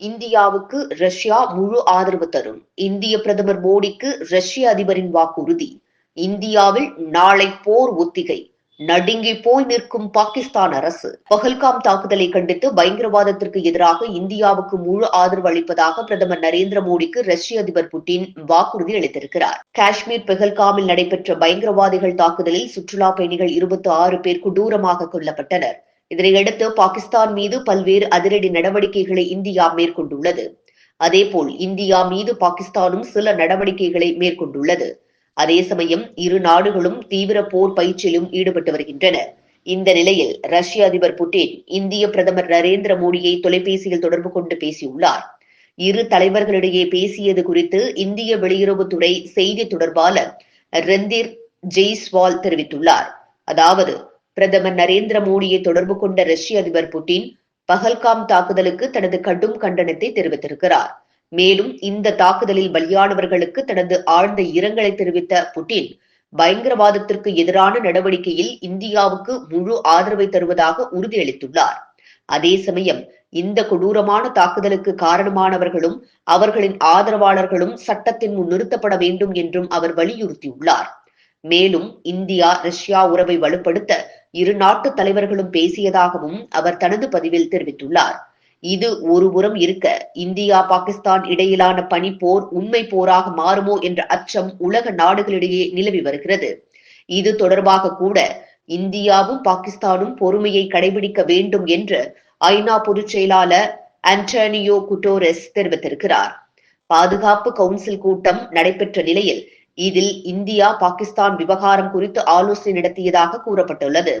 இந்தியாவுக்கு ரஷ்யா முழு ஆதரவு தரும். இந்திய பிரதமர் மோடிக்கு ரஷ்ய அதிபரின் வாக்குறுதி. இந்தியாவில் நாளை போர் ஒத்திகை. நடுங்கி போய் நிற்கும் பாகிஸ்தான் அரசு. பஹல்காம் தாக்குதலை கண்டித்து பயங்கரவாதத்திற்கு எதிராக இந்தியாவுக்கு முழு ஆதரவு அளிப்பதாக பிரதமர் நரேந்திர மோடிக்கு ரஷ்ய அதிபர் புட்டின் வாக்குறுதி அளித்திருக்கிறார். காஷ்மீர் பெஹல்காமில் நடைபெற்ற பயங்கரவாதிகள் தாக்குதலில் சுற்றுலா பயணிகள் இருபத்தி ஆறு பேர் கொடூரமாக கொல்லப்பட்டனர். இதனையடுத்து பாகிஸ்தான் மீது பல்வேறு அதிரடி நடவடிக்கைகளை இந்தியா மேற்கொண்டுள்ளது. அதேபோல் இந்தியா மீது பாகிஸ்தானும் சில நடவடிக்கைகளை மேற்கொண்டுள்ளது. அதே சமயம் இரு நாடுகளும் தீவிர போர் பயிற்சியிலும் ஈடுபட்டு வருகின்றன. இந்த நிலையில் ரஷ்ய அதிபர் புட்டின் இந்திய பிரதமர் நரேந்திர மோடியை தொலைபேசியில் தொடர்பு கொண்டு பேசியுள்ளார். இரு தலைவர்களிடையே பேசியது குறித்து இந்திய வெளியுறவுத்துறை செய்தி தொடர்பாளர் ரந்தீர் ஜெய்ஸ்வால் தெரிவித்துள்ளார். அதாவது பிரதமர் நரேந்திர மோடியை தொடர்பு கொண்ட ரஷ்ய அதிபர் புட்டின் பகல்காம் தாக்குதலுக்கு தனது கடும் கண்டனத்தை தெரிவித்திருக்கிறார். மேலும் இந்த தாக்குதலில் பலியானவர்களுக்கு தனது ஆழ்ந்த இரங்கலை தெரிவித்த புட்டின் பயங்கரவாதத்திற்கு எதிரான நடவடிக்கையில் இந்தியாவுக்கு முழு ஆதரவை தருவதாக உறுதியளித்துள்ளார். அதே சமயம் இந்த கொடூரமான தாக்குதலுக்கு காரணமானவர்களும் அவர்களின் ஆதரவாளர்களும் சட்டத்தின் முன் நிறுத்தப்பட வேண்டும் என்றும் அவர் வலியுறுத்தியுள்ளார். மேலும் இந்தியா ரஷ்யா உறவை வலுப்படுத்த இரு நாட்டு தலைவர்களும் பேசியதாகவும் அவர் தனது பதிவில் தெரிவித்துள்ளார். இது ஒருபுறம் இருக்க இந்தியா பாகிஸ்தான் இடையிலான பனிப்போர் உண்மை போராக மாறுமோ என்ற அச்சம் உலக நாடுகளிடையே நிலவி வருகிறது. இது தொடர்பாக கூட இந்தியாவும் பாகிஸ்தானும் பொறுமையை கடைபிடிக்க வேண்டும் என்று ஐநா பொதுச் செயலாளர் அன்டானியோ குட்டோரெஸ் தெரிவித்திருக்கிறார். பாதுகாப்பு கவுன்சில் கூட்டம் நடைபெற்ற நிலையில் இதில் இந்தியா பாகிஸ்தான் விவகாரம் குறித்து ஆலோசனை நடத்தியதாக கூறப்பட்டுள்ளது.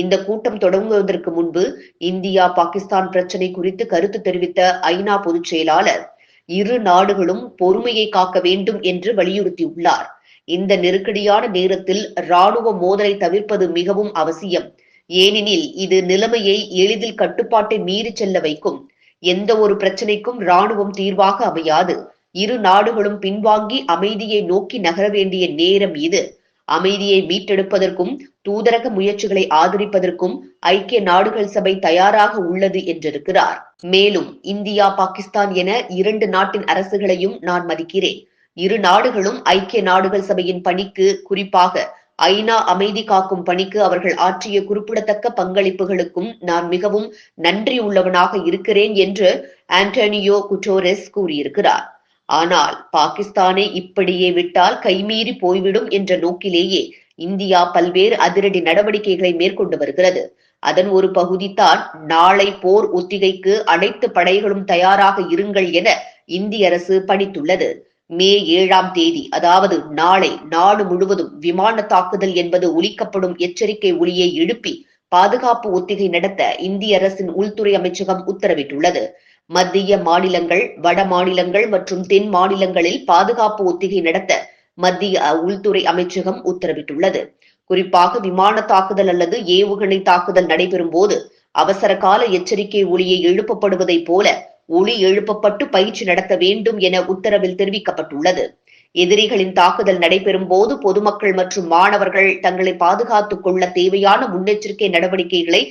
இந்த கூட்டம் தொடங்குவதற்கு முன்பு இந்தியா பாகிஸ்தான் பிரச்சினை குறித்து கருத்து தெரிவித்த ஐநா பொதுச் செயலாளர் இரு நாடுகளும் பொறுமையை காக்க வேண்டும் என்று வலியுறுத்தியுள்ளார். இந்த நெருக்கடியான நேரத்தில் ராணுவ மோதலை தவிர்ப்பது மிகவும் அவசியம். ஏனெனில் இது நிலைமையை எளிதில் கட்டுப்பாட்டை மீறி செல்ல வைக்கும். எந்த ஒரு பிரச்சனைக்கும் ராணுவம் தீர்வாக அமையாது. இரு நாடுகளும் பின்வாங்கி அமைதியை நோக்கி நகர வேண்டிய நேரம் இது. அமைதியை மீட்டெடுப்பதற்கும் தூதரக முயற்சிகளை ஆதரிப்பதற்கும் ஐக்கிய நாடுகள் சபை தயாராக உள்ளது என்றிருக்கிறார். மேலும் இந்தியா பாகிஸ்தான் என இரண்டு நாட்டின் அரசுகளையும் நான் மதிக்கிறேன். இரு நாடுகளும் ஐக்கிய நாடுகள் சபையின் பணிக்கு குறிப்பாக ஐநா அமைதி காக்கும் பணிக்கு அவர்கள் ஆற்றிய குறிப்பிடத்தக்க பங்களிப்புகளுக்கும் நான் மிகவும் நன்றி உள்ளவனாக இருக்கிறேன் என்று ஆண்டனியோ குட்டோரெஸ் கூறியிருக்கிறார். ஆனால் பாகிஸ்தானை இப்படியே விட்டால் கைமீறி போய்விடும் என்ற நோக்கிலேயே இந்தியா பல்வேறு அதிரடி நடவடிக்கைகளை மேற்கொண்டு வருகிறது. அதன் ஒரு பகுதிதான் நாளை போர் ஒத்திகைக்கு அனைத்து படைகளும் தயாராக இருங்கள் என இந்திய அரசு பணித்துள்ளது. மே ஏழாம் தேதி அதாவது நாளை நாடு முழுவதும் விமான தாக்குதல் என்பது ஒலிக்கப்படும் எச்சரிக்கை ஒளியை எழுப்பி பாதுகாப்பு ஒத்திகை நடத்த இந்திய அரசின் உள்துறை அமைச்சகம் உத்தரவிட்டுள்ளது. மத்திய மாநிலங்கள் வட மாநிலங்கள் மற்றும் தென் மாநிலங்களில் பாதுகாப்பு ஒத்திகை நடத்த மத்திய உள்துறை அமைச்சகம் உத்தரவிட்டுள்ளது. குறிப்பாக விமான தாக்குதல் அல்லது ஏவுகணை தாக்குதல் நடைபெறும் போது அவசர கால எச்சரிக்கை ஒளியை எழுப்பப்படுவதைப் போல ஒளி எழுப்பப்பட்டு பயிற்சி நடத்த வேண்டும் என உத்தரவில் தெரிவிக்கப்பட்டுள்ளது. எதிரிகளின் தாக்குதல் நடைபெறும் போது பொதுமக்கள் மற்றும் மாணவர்கள் தங்களை பாதுகாத்துக் கொள்ள தேவையான முன்னெச்சரிக்கை நடவடிக்கைகளை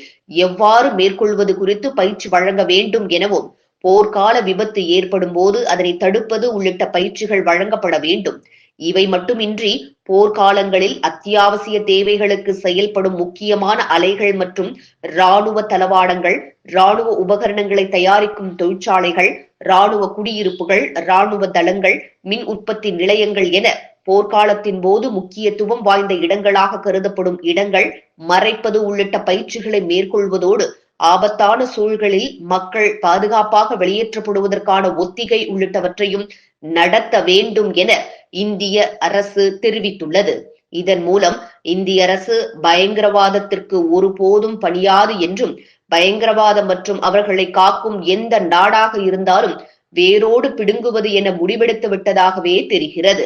எவ்வாறு மேற்கொள்வது குறித்து பயிற்சி வழங்க வேண்டும் எனவும் போர்க்கால விபத்து ஏற்படும் போது அதனை தடுப்பது உள்ளிட்ட பயிற்சிகள் வழங்கப்பட வேண்டும். இவை மட்டுமின்றி போர்க்காலங்களில் அத்தியாவசிய தேவைகளுக்கு செயல்படும் முக்கியமான அலைகள் மற்றும் இராணுவ தளவாடங்கள் இராணுவ உபகரணங்களை தயாரிக்கும் தொழிற்சாலைகள் இராணுவ குடியிருப்புகள் இராணுவ தளங்கள் மின் உற்பத்தி நிலையங்கள் என போர்க்காலத்தின் போது முக்கியத்துவம் வாய்ந்த இடங்களாக கருதப்படும் இடங்கள் மறைப்பது உள்ளிட்ட பயிற்சிகளை மேற்கொள்வதோடு ஆபத்தான சூழ்களில் மக்கள் பாதுகாப்பாக வெளியேற்றப்படுவதற்கான ஒத்திகை உள்ளிட்டவற்றையும் நடத்த வேண்டும் என இந்திய அரசு தெரிவித்துள்ளது. இதன் மூலம் இந்திய அரசு பயங்கரவாதத்திற்கு ஒருபோதும் பணியாது என்றும் பயங்கரவாதம் மற்றும் அவர்களை காக்கும் எந்த நாடாக இருந்தாலும் வேரோடு பிடுங்குவது என முடிவெடுத்து விட்டதாகவே தெரிகிறது.